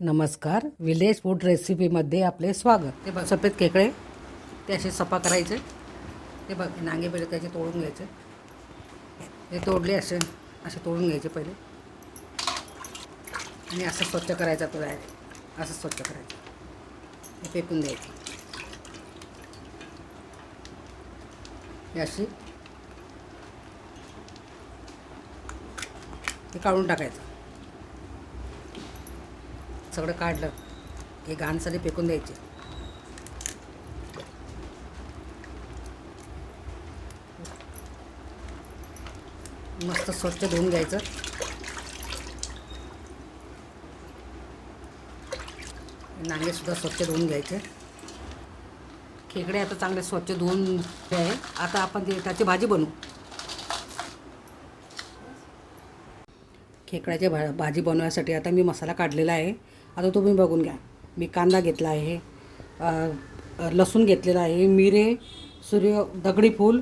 नमस्कार. Village food रेसिपीमध्ये आपले स्वागत. ते बघ सफेद केकडे ते असे सफा करायचे. ते बघ नांगे पहिले त्याचे तोडून घ्यायचे. हे तोडले असे असे तोडून घ्यायचे पहिले. आणि असं स्वच्छ करायचा तो डायरेक्ट असं स्वच्छ करायचं. हे पेटून द्यायचे अशी ते काढून टाकायचं. सगळं काढलं हे घाण फेकून द्यायचे. मस्त स्वच्छ धुवून घ्यायचं. नांगेसुद्धा स्वच्छ धुवून घ्यायचे. खेकडे आता चांगले स्वच्छ धुवून आहे. आता आपण ते त्याची भाजी बनवू. खेकड्याची भा भाजी बनवण्यासाठी आता मी मसाला काढलेला आहे. आता तुम्ही बघून घ्या. मी कांदा घेतला आहे. लसूण घेतलेला आहे. मिरे सूर्य दगडी फूल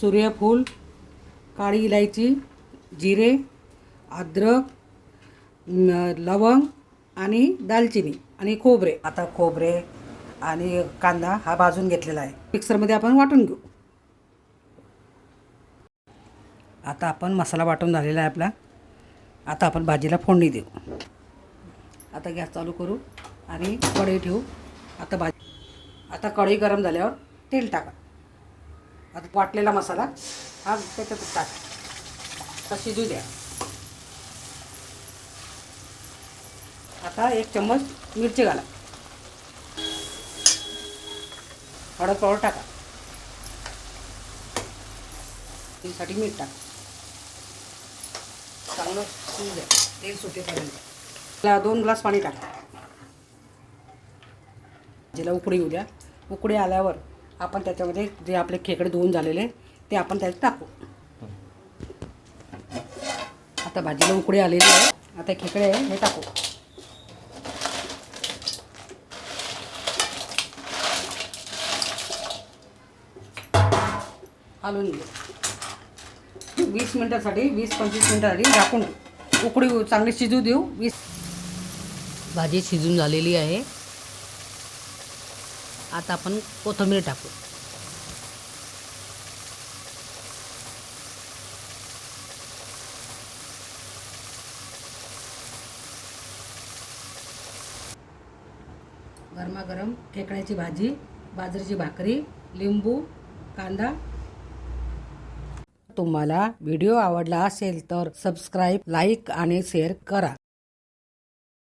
सूर्यफूल काळी इलायची जिरे अद्रक लवंग आणि दालचिनी आणि खोबरे. आता खोबरे आणि कांदा हा भाजून घेतलेला आहे. मिक्सरमध्ये आपण वाटून घेऊ. आता आपण मसाला वाटून झालेला आहे आपला. आता आपण भाजीला फोडणी देऊ. आता गॅस चालू करू आणि कढई ठेवू. आता भाजी आता कढई गरम झाल्यावर तेल टाका. आता वाटलेला मसाला हा त्याच्यात टाक. आता शिजू द्या. आता एक चम्मच मिरची घाला. हळद पावडर टाका. त्यासाठी मीठ टाका. चांगलं शिजू द्या. तेल सुटेपर्यंत. त्याला दोन ग्लास पाणी टाक. ज्याला उकडी येऊ द्या. उकडी आल्यावर आपण त्याच्यामध्ये जे आपले खेकडे धुवून झालेले ते आपण त्यात टाकू. आता भाजीला उकडी आलेली आहे. आता खेकडे आहे हे टाकू. हलवून घेऊ. वीस मिनटासाठी वीस पंचवीस मिनटासाठी झाकून उकडी चांगली शिजू देऊ. वीस भाजी शिजून झालेली आहे. आता आपण कोथिंबीर टाकू. गरमागरम खेकड्याची भाजी बाजरीची भाकरी लिंबू कांदा. तुम्हाला व्हिडिओ आवडला असेल तर सबस्क्राईब लाईक आणि शेअर करा.